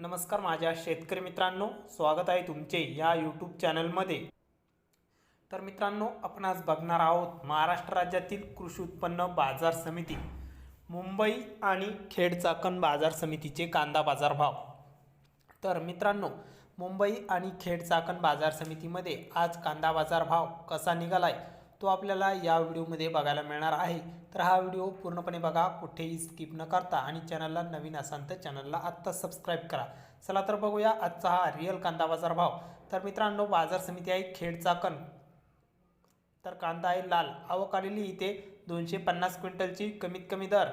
नमस्कार माझ्या शेतकरी मित्रांनो स्वागत आहे तुमचे या यूट्यूब चॅनलमध्ये तर मित्रांनो आपण आज बघणार आहोत महाराष्ट्र राज्यातील कृषी उत्पन्न बाजार समिती मुंबई आणि खेड चाकण बाजार समितीचे कांदा बाजार भाव तर मित्रांनो मुंबई आणि खेड चाकण बाजार समितीमध्ये आज कांदा बाजार भाव कसा निघालाय? तो आपल्याला या व्हिडिओमध्ये बघायला मिळणार आहे. तर हा व्हिडिओ पूर्णपणे बघा कुठेही स्किप न करता आणि चॅनलला नवीन असाल तर चॅनलला आत्ता सबस्क्राईब करा. चला तर बघूया आजचा हा रिअल कांदा बाजार भाव. तर मित्रांनो बाजार समिती आहे खेडचा कण. तर कांदा आहे लाल. आवक आलेली इथे. दोनशे पन्नास क्विंटलची कमीत कमी दर.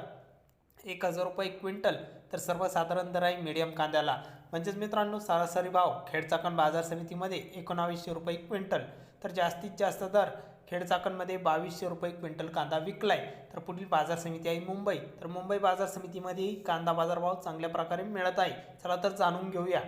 एक हजार रुपये क्विंटल. तर सर्वसाधारण दर आहे मीडियम कांद्याला. म्हणजेच मित्रांनो सरासरी भाव खेडचाकण बाजार समितीमध्ये एकोणावीसशे रुपये क्विंटल. तर जास्तीत जास्त दर खेडचाकणमध्ये बावीसशे रुपये क्विंटल कांदा विकलाय. तर पुढील बाजार समिती आहे मुंबई. तर मुंबई बाजार समितीमध्येही कांदा बाजार भाव चांगल्या प्रकारे मिळत आहे. चला तर जाणून घेऊया.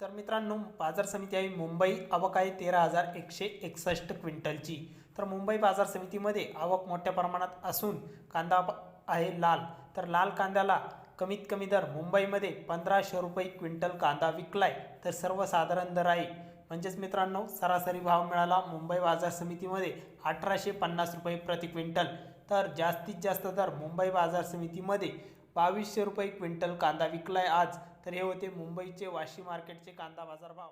तर मित्रांनो बाजार समिती आहे मुंबई. आवक आहे तेरा हजार एकशे एकसष्ट क्विंटलची. तर मुंबई बाजार समितीमध्ये आवक मोठ्या प्रमाणात असून कांदा आहे लाल. तर लाल कांद्याला कमीत कमी दर मुंबईमध्ये पंधराशे रुपये क्विंटल कांदा विकलाय. तर सर्वसाधारण दर आहे म्हणजेच मित्रांनो सरासरी भाव मिळाला मुंबई बाजार समितीमध्ये अठराशे पन्नास रुपये प्रति क्विंटल. तर जास्तीत जास्त दर मुंबई बाजार समितीमध्ये बावीसशे रुपये क्विंटल कांदा विकलाय आज. तर हे होते मुंबईचे वाशी मार्केटचे कांदा बाजार भाव.